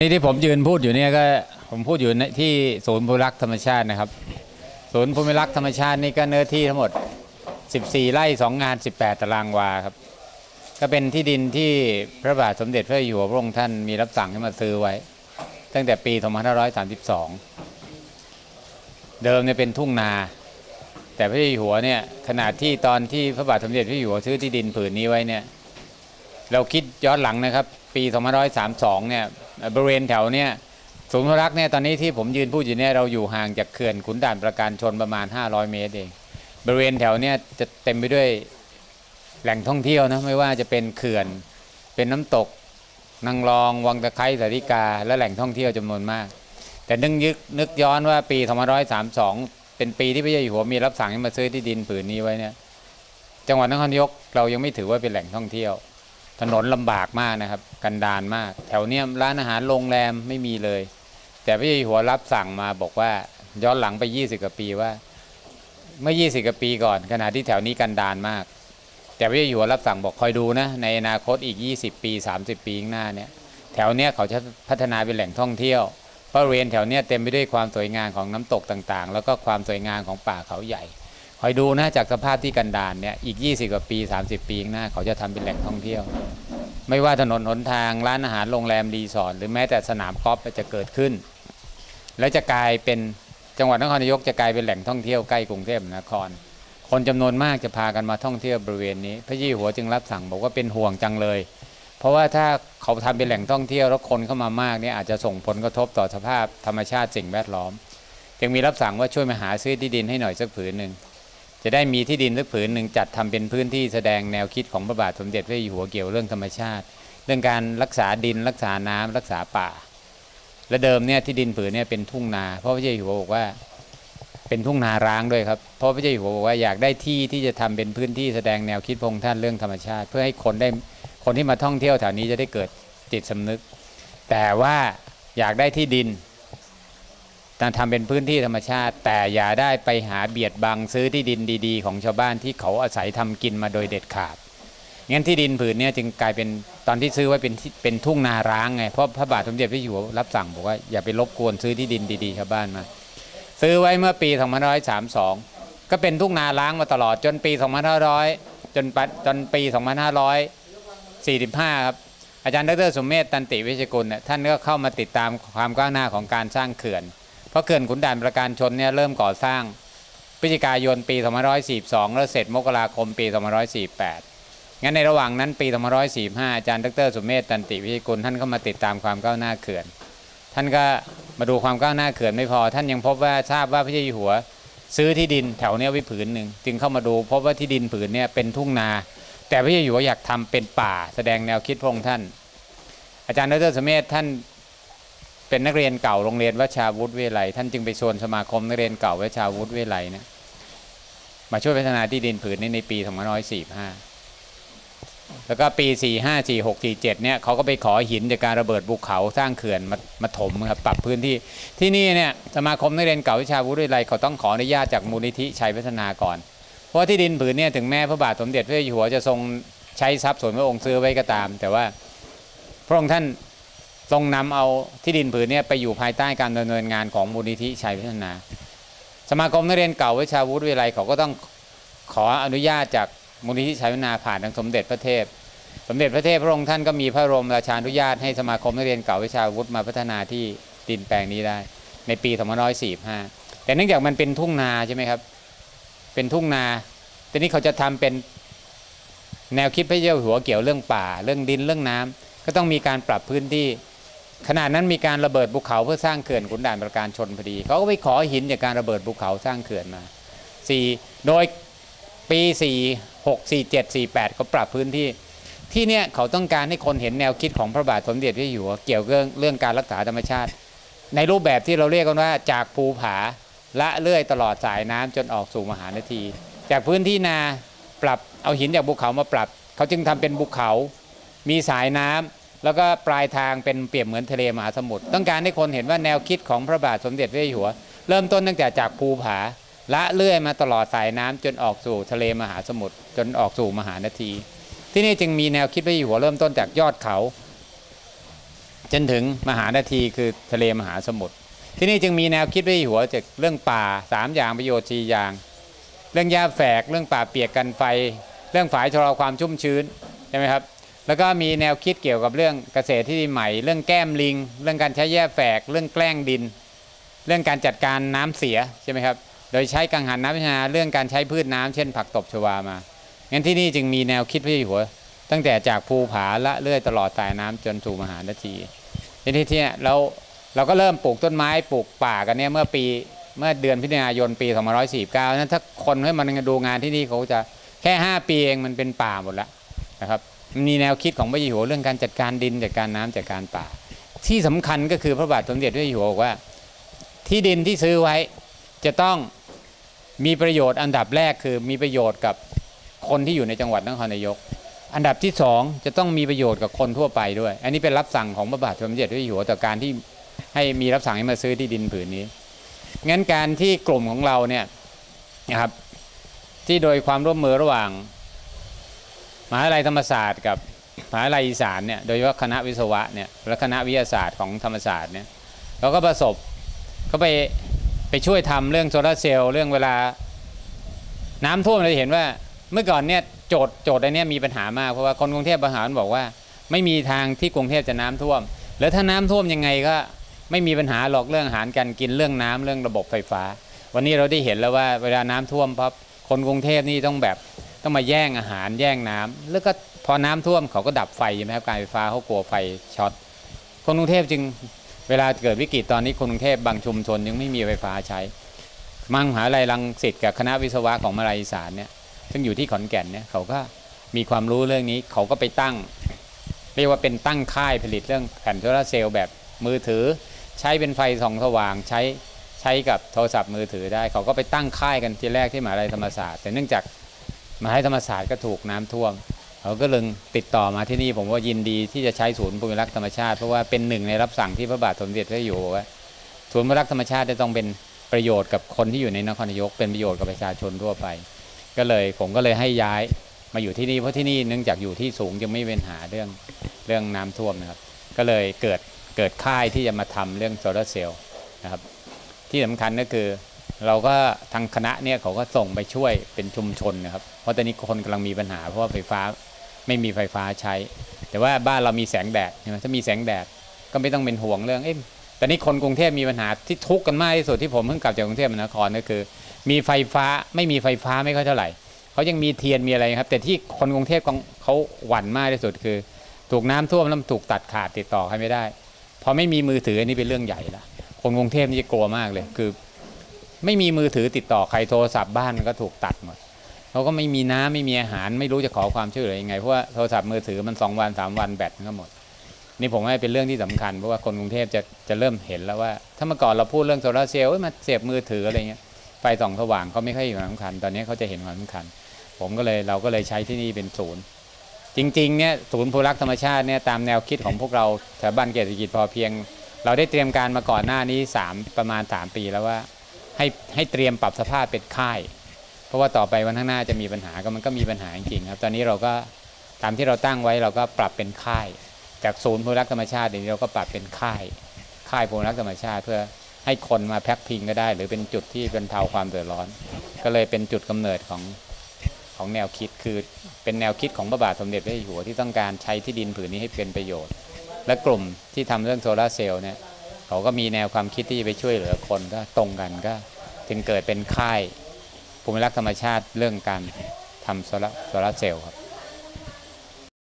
นี่ที่ผมยืนพูดอยู่เนี่ยก็ผมพูดอยู่ในที่ศูนย์ภูมิรักษ์ธรรมชาตินะครับ ศูนย์ภูมิรักษ์ธรรมชาตินี่ก็เนื้อที่ทั้งหมด 14 ไร่ 2 งาน 18 ตารางวาครับ ก็เป็นที่ดินที่พระบาทสมเด็จพระอยู่หัวพระองค์ท่านมีรับสั่งให้มาซื้อไว้ ตั้งแต่ปี 2532 เดิมเนี่ยเป็นทุ่งนา แต่พระอยู่หัวเนี่ยขนาดที่ตอนที่พระบาทสมเด็จพระอยู่หัวซื้อที่ดินผืนนี้ไว้เนี่ยเราคิดย้อนหลังนะครับ ปี 2532 เนี่ย บริเวณแถวเนี่ยศูนย์พระรักษ์เนี่ยตอนนี้ที่ผมยืนพูดอยู่เนี่ยเราอยู่ห่างจากเขื่อนขุนด่านประการชนประมาณ 500 เมตรเอง บริเวณแถวเนี่ยจะเต็มไปด้วยแหล่งท่องเที่ยวนะไม่ว่าจะเป็นเขื่อนเป็นน้ำตกนางรอง วังตะไคร้สาริกา และแหล่งท่องเที่ยวจำนวนมาก แต่นึกยึกนึกย้อนว่าปี2532 เป็นปีที่พระเจ้าอยู่หัวมีรับสั่งให้มาซื้อที่ดินผืนนี้ไว้เนี่ยจังหวัดนครนายกเรายังไม่ถือว่าเป็นแหล่งท่องเที่ยว ถนนลำบากมากนะครับ กันดานมาก แถวเนี้ยร้านอาหารโรงแรมไม่มีเลย แต่พระเจ้าอยู่หัวรับสั่งมาบอกว่าย้อนหลังไป 20กว่าปีว่า เมื่อ 20กว่าปีก่อน ขณะที่แถวนี้กันดานมาก แต่พระเจ้าอยู่หัวรับสั่งบอกคอยดูนะ ในอนาคตอีก 20 ปี 30 ปีข้างหน้าเนี่ยแถวเนี้ยเขาจะพัฒนาเป็นแหล่งท่องเที่ยวเพราะบริเวณแถวเนี้ยเต็มไปด้วยความสวยงามของน้ำตกต่างๆ แล้วก็ความสวยงามของป่าเขาใหญ่ คอยดูนะจากสภาพที่กันดานเนี่ยอีก 20 กว่าปี 30 ปีข้างหน้า เขาจะทำเป็นแหล่งท่องเที่ยว ไม่ว่าถนนหนทางร้านอาหารโรงแรมรีสอร์ทหรือแม้แต่สนามกอล์ฟจะเกิดขึ้น แล้วจะกลายเป็นจังหวัดนครนายกจะกลายเป็นแหล่งท่องเที่ยวใกล้กรุงเทพมหานคร คนจำนวนมากจะพากันมาท่องเที่ยวบริเวณนี้ พระยี่หัวจึงรับสั่งบอกว่าเป็นห่วงจังเลย เพราะว่าถ้าเขาทำเป็นแหล่งท่องเที่ยวแล้วคนเข้ามามากเนี่ยอาจจะส่งผลกระทบต่อสภาพธรรมชาติสิ่งแวดล้อม จึงมีรับสั่งว่าช่วยมาหาซื้อที่ดินให้หน่อยสักผืนหนึ่ง จะได้มีที่ดินสักผืนหนึ่งจัดทำเป็นพื้นที่แสดงแนวคิดของพระบาทสมเด็จพระอยู่หัวเกี่ยวเรื่องธรรมชาติ เรื่องการรักษาดินรักษาน้ำรักษาป่า และเดิมเนี่ยที่ดินผืนเนี่ยเป็นทุ่งนา เพราะพระเจ้าอยู่หัวบอกว่าเป็นทุ่งนาร้างด้วยครับเพราะพระเจ้าอยู่หัวบอกว่าอยากได้ที่ที่จะทำเป็นพื้นที่แสดงแนวคิดพงท่านเรื่องธรรมชาติ เพื่อให้คนได้คนที่มาท่องเที่ยวแถวนี้จะได้เกิดจิตสำนึก แต่ว่าอยากได้ที่ดิน การทำเป็นพื้นที่ธรรมชาติ แต่อย่าได้ไปหาเบียดบังซื้อที่ดินดี ๆ ของชาวบ้านที่เขาอาศัยทำกินมาโดยเด็ดขาดงั้นที่ดินผืนนี้จึงกลายเป็นตอนที่ซื้อไว้เป็นเป็นทุ่งนาร้างไงเพราะพระบาทสมเด็จพระอยู่หัวรับสั่งบอกว่าอย่าไปรบกวนซื้อที่ดินดีๆชาวบ้านมา ซื้อไว้เมื่อปี2532 ก็เป็นทุ่งนาร้างมาตลอดจนปี 2500 จนปัจจนปี 2545 ครับอาจารย์ดรสมเมธตันติวิชกุลเนี่ยท่านก็เข้ามาติดตามความก้าวหน้าของการสร้างเขื่อน ราะเขื่อนขุนด่านประการชนเนี่ยเริ่มก่อสร้างพฤศจิกายนปี2542 แล้วเสร็จมกราคมปี2548 งั้นในระหว่างนั้นปี2545 อาจารย์ดรสุเมธตันติวิชิกุลท่านก็มาติดตามความก้าวหน้าเขื่อน ท่านก็มาดูความก้าวหน้าเขื่อนไม่พอ ท่านยังพบว่าทราบว่าพระเจ้าอยู่หัว ซื้อที่ดินแถวเนี้ยไว้ผืนหนึ่งจึงเข้ามาดูพบว่าที่ดินผืนเนี้ยเป็นทุ่งนา แต่พระเจ้าอยู่หัวอยากทำเป็นป่า แสดงแนวคิดพระองค์ท่าน อาจารย์ดรสุเมธท่าน เป็นนักเรียนเก่าโรงเรียนวชาวุฒิเวไลท่านจึงไปชวนสมาคมนักเรียนเก่าวชาวุฒิเวไลนะมาช่วยพัฒนาที่ดินผืนนี้ในปี2545 แล้วก็ปี 4 5 4 6 4 7เนี่ยเขาก็ไปขอหินจากการระเบิดภูเขาสร้างเขื่อนมามาถมครับปรับพื้นที่ที่นี่เนี่ยสมาคมนักเรียนเก่าวิชาวุฒิวิไลเขาต้องขออนุญาตจากมูลนิธิชัยพัฒนาก่อน เพราะที่ดินผืนเนี่ยถึงแม้พระบาทสมเด็จพระเจ้าอยู่หัวจะทรงใช้ทรัพย์ส่วนพระองค์ซื้อไว้ก็ตาม แต่ว่าพระองค์ท่าน ทรงนำเอาที่ดินผืนนี่ยไปอยู่ภายใต้การดำเนินงานของมูลนิธิชัยพัฒนา สมาคมนักเรียนเก่าวิชาวุฒิวิไลเขาก็ต้องขออนุญาตจากมูลนิธิชัยพัฒนาผ่านทางสมเด็จพระเทพ สมเด็จพระเทพพระองค์ท่านก็มีพระบรมราชานุญาตให้สมาคมนักเรียนเก่าวิชาวุฒิมาพัฒนาที่ดินแปลงนี้ได้ ในปี2545 แต่เนื่องจากมันเป็นทุ่งนาใช่ไหมครับ เป็นทุ่งนา ทีนี้เขาจะทำเป็นแนวคิดพระเจ้าอหัวเกี่ยวเรื่องป่า เรื่องดินเรื่องน้ำก็ต้องมีการปรับพื้นที่ ขณะนั้นมีการระเบิดภูเขาเพื่อสร้างเขื่อนขุนด่านประการชนพอดีเขาก็ไปขอหินจากการระเบิดภูเขาสร้างเขื่อนมาสี่โดยปี 4 6 4 7 4 8เขาปรับพื้นที่ ที่เนี่ยเขาต้องการให้คนเห็นแนวคิดของพระบาทสมเด็จพระอยู่หัวเกี่ยวเรื่องเรื่องการรักษาธรรมชาติ ในรูปแบบที่เราเรียกกันว่าจากภูผาละเลื่อยตลอดสายน้ำจนออกสู่มหานาที จากพื้นที่นาปรับเอาหินจากภูเขามาปรับ เขาจึงทำเป็นภูเขา มีสายน้ำ แล้วก็ปลายทางเป็นเปรียบเหมือนทะเลมหาสมุทรต้องการให้คนเห็นว่าแนวคิดของพระบาทสมเด็จพระเจ้าอยู่หัว เริ่มต้นตั้งแต่จากภูผาละเลื่อยมาตลอดสายน้ำจนออกสู่ทะเลมหาสมุทรจนออกสู่มหานาที ที่นี่จึงมีแนวคิดพระเจ้าอยู่หัวเริ่มต้นจากยอดเขา จนถึงมหานาทีคือทะเลมหาสมุทรที่นี่จึงมีแนวคิดไว้หัวจากเรื่องป่าสามอย่างประโยชน์สี่อย่าง เรื่องหญ้าแฝกเรื่องป่าเปียกกันไฟ เรื่องฝายชะลอความชุ่มชื้นใช่ไหมครับ แล้วก็มีแนวคิดเกี่ยวกับเรื่องเกษตรที่ใหม่ เรื่องแก้มลิง เรื่องการใช้แย่แฝก เรื่องแกล้งดิน เรื่องการจัดการน้ำเสียใช่ไหมครับ โดยใช้กังหันน้ำพิจารณาเรื่องการใช้พืชน้ำเช่น ผักตบชวามา งั้นที่นี่จึงมีแนวคิดพระเจ้าอยู่หัว ตั้งแต่จากภูผาละเลื่อยตลอดสายน้ำจนสู่มหานาทีทีนี้ที่เนี่ยเราเราก็เริ่มปลูกต้นไม้ปลูกป่ากันเนี่ยเมื่อปีเมื่อเดือนพฤศจิกายนปี 2549นั้นถ้าคนให้มันดูงานที่นี่เขาจะแค่ 5 ปีเองมันเป็นป่าหมดแล้วนะครับ มีแนวคิดของพระเจ้าอยู่หัวเรื่องการจัดการดินจัดการน้ำจัดการป่า ที่สำคัญก็คือพระบาทสมเด็จพระเจ้าอยู่หัวบอกว่า ที่ดินที่ซื้อไว้จะต้องมีประโยชน์อันดับแรกคือมีประโยชน์กับคนที่อยู่ในจังหวัดนครนายก อันดับที่สองจะต้องมีประโยชน์กับคนทั่วไปด้วย อันนี้เป็นรับสั่งของพระบาทสมเด็จพระเจ้าอยู่หัวต่อการที่ให้มีรับสั่งให้มาซื้อที่ดินผืนนี้งั้นการที่กลุ่มของเราเนี่ยนะครับที่โดยความร่วมมือระหว่าง มหาวิทยาลัยธรรมศาสตร์กับมหาวิทยาลัยอีสานเนี่ยโดยเฉพาะคณะวิศวะเนี่ยและคณะวิทยาศาสตร์ของธรรมศาสตร์เนี่ยเราก็ประสบก็ไปไปช่วยทำเรื่องโซลาร์เซลล์เรื่องเวลาน้ำท่วมเราเห็นว่าเมื่อก่อนเนี่ยโจทย์โจทย์อันเนี้ยมีปัญหามากเพราะว่าคนกรุงเทพมหานครบอกว่า ไม่มีทางที่กรุงเทพจะน้ำท่วม แล้วถ้าน้ำท่วมยังไงก็ไม่มีปัญหาหรอกเรื่องอาหารการกินเรื่องน้ำเรื่องระบบไฟฟ้า วันนี้เราได้เห็นแล้วว่าเวลาน้ำท่วมปั๊บคนกรุงเทพนี่ต้องแบบ ต้องมาแย่งอาหารแย่งน้ำแล้วก็พอน้ำท่วมเขาก็ดับไฟใช่ไหมครับการไฟฟ้าเขากลัวไฟช็อตคนกรุงเทพจึงเวลาเกิดวิกฤตตอนนี้คนกรุงเทพบางชุมชนยังไม่มีไฟฟ้าใช้มังมหาลัยรังสิตกับคณะวิศวะของมาลัยสานเนี่ยซึ่งอยู่ที่ขอนแก่นเนี่ยเขาก็มีความรู้เรื่องนี้เขาก็ไปตั้ง เรียกว่าเป็นตั้งค่ายผลิตเรื่องแผ่นโซลาร์เซลล์แบบมือถือ ใช้เป็นไฟส่องสว่างใช้ใช้กับโทรศัพท์มือถือได้ เขาก็ไปตั้งค่ายกันที่แรกที่มหาลัยธรรมศาสตร์แต่เนื่องจาก มาลัยธรรมศาสตร์ก็ถูกน้ำท่วมเขาก็เลยติดต่อมาที่นี่ผมว่ายินดีที่จะใช้ศูนย์ภูมิรักษ์ธรรมชาติเพราะว่าเป็นหนึ่งในรับสั่งที่พระบาทสมเด็จพระอยู่ว่าศูนย์ภูมิรักษ์ธรรมชาติจะต้องเป็นประโยชน์กับคนที่อยู่ในนครนายกเป็นประโยชน์กับประชาชนทั่วไป ก็เลยผมก็เลยให้ย้ายมาอยู่ที่นี่เพราะที่นี่เนื่องจากอยู่ที่สูงยังไม่เป็นหาเรื่องเรื่องน้ำท่วมนะครับ ก็เลยเกิดเกิดค่ายที่จะมาทำเรื่องโซลาร์เซลล์นะครับที่สำคัญก็คือ เราก็ทางคณะเนี่ยเขาก็ส่งไปช่วยเป็นชุมชนนะครับ เพราะตอนนี้คนกำลังมีปัญหา เพราะว่าไฟฟ้าไม่มีไฟฟ้าใช้ แต่ว่าบ้านเรามีแสงแดดใช่ไหมถ้ามีแสงแดดก็ไม่ต้องเป็นห่วงเรื่องเอ๊ะตอนนี้คนกรุงเทพมีปัญหาที่ทุกข์กันมากที่สุดที่ผมเพิ่งกลับจากกรุงเทพมหานครก็คือ มีไฟฟ้าไม่มีไฟฟ้าไม่ค่อยเท่าไหร่เขายังมีเทียนมีอะไรครับ แต่ที่คนกรุงเทพเขาหวั่นมากที่สุดคือ ถูกน้ำท่วมแล้วถูกตัดขาดติดต่อใครไม่ได้พอไม่มีมือถืออันนี้เป็นเรื่องใหญ่ละคนกรุงเทพนี่จะกลัวมากเลย คือ ไม่มีมือถือติดต่อใครโทรศัพท์บ้านก็ถูกตัดหมดเขาก็ไม่มีน้ำไม่มีอาหารไม่รู้จะขอความช่วยเหลือยังไงเพราะว่าโทรศัพท์มือถือมันสองวันสามวันแบตมันก็หมด นี่ผมว่าเป็นเรื่องที่สำคัญเพราะว่าคนกรุงเทพจะจะเริ่มเห็นแล้วว่า ถ้าเมื่อก่อนเราพูดเรื่องโซลาร์เซลล์มาเสียบมือถืออะไรเงี้ยไฟส่องสว่างเขาไม่ค่อยเห็นความสำคัญ ตอนนี้เขาจะเห็นความสำคัญ ผมก็เลยเราก็เลยใช้ที่นี่เป็นศูนย์ จริงๆเนี่ยศูนย์ภูรักษ์ธรรมชาติเนี่ยตามแนวคิดของพวกเราแถวบ้านเกษตรกิจพอเพียง เราได้เตรียมการมาก่อนหน้านี้ 3 ประมาณ 3 ปีแล้วว่า ให้ให้เตรียมปรับสภาพเป็นค่าย เพราะว่าต่อไปวันข้างหน้าจะมีปัญหาก็มันก็มีปัญหาจริงๆครับ ตอนนี้เราก็ตามที่เราตั้งไว้เราก็ปรับเป็นค่าย จากศูนย์ภูรักธรรมชาติเดี๋ยวนี้เราก็ปรับเป็นค่าย ค่ายภูรักธรรมชาติเพื่อให้คนมาแพ็คพิงก็ได้ หรือเป็นจุดที่บรรเทาความเดือดร้อน ก็เลยเป็นจุดกำเนิดของของแนวคิดคือเป็นแนวคิดของพระบาทสมเด็จพระเจ้าอยู่หัวที่ต้องการใช้ที่ดินผืนนี้ให้เป็นประโยชน์ และกลุ่มที่ทำเรื่องโซลาร์เซลล์เนี่ย เขาก็มีแนวความคิดที่จะไปช่วยเหลือคนก็ตรงกันก็ จึงเกิดเป็นค่ายภูมิรักธรรมชาติเรื่องการทำโซลาร์โซลาร์เซลล์ครับ